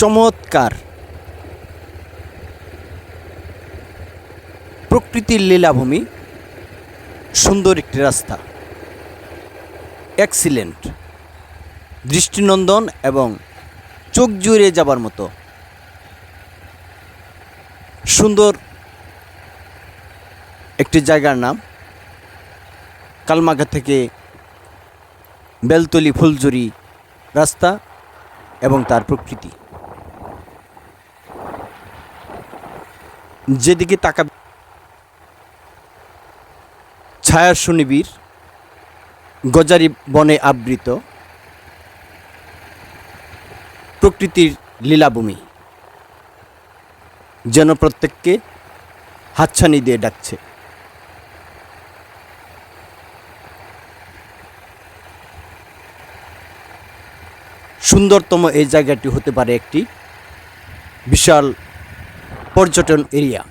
চমৎকার। প্রকৃতির লীলাভূমি, সুন্দর একটি রাস্তা। এক্সিলেন্ট দৃষ্টিনন্দন এবং চোখ জুড়ে যাবার মতো। সুন্দর একটি জায়গার নাম। কালমাঘা থেকে বেলতলি ফুলজুরি রাস্তা এবং তার প্রকৃতি। যেদিকে তাকা ছায়ার সুনিবির গজারি বনে আবৃত প্রকৃতির লীলাভূমি, যেন প্রত্যেককে হাতছানি দিয়ে ডাকছে। সুন্দরতম এই জায়গাটি হতে পারে একটি বিশাল পর্যটন এরিয়া।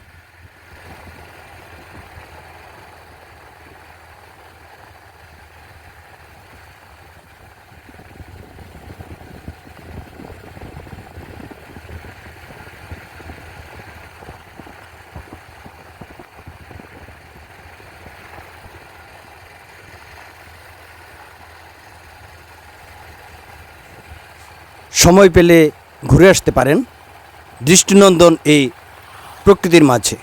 সময় পেলে ঘুরে আসতে পারেন। দৃষ্টিনন্দন এই প্রকৃতির মাঝে।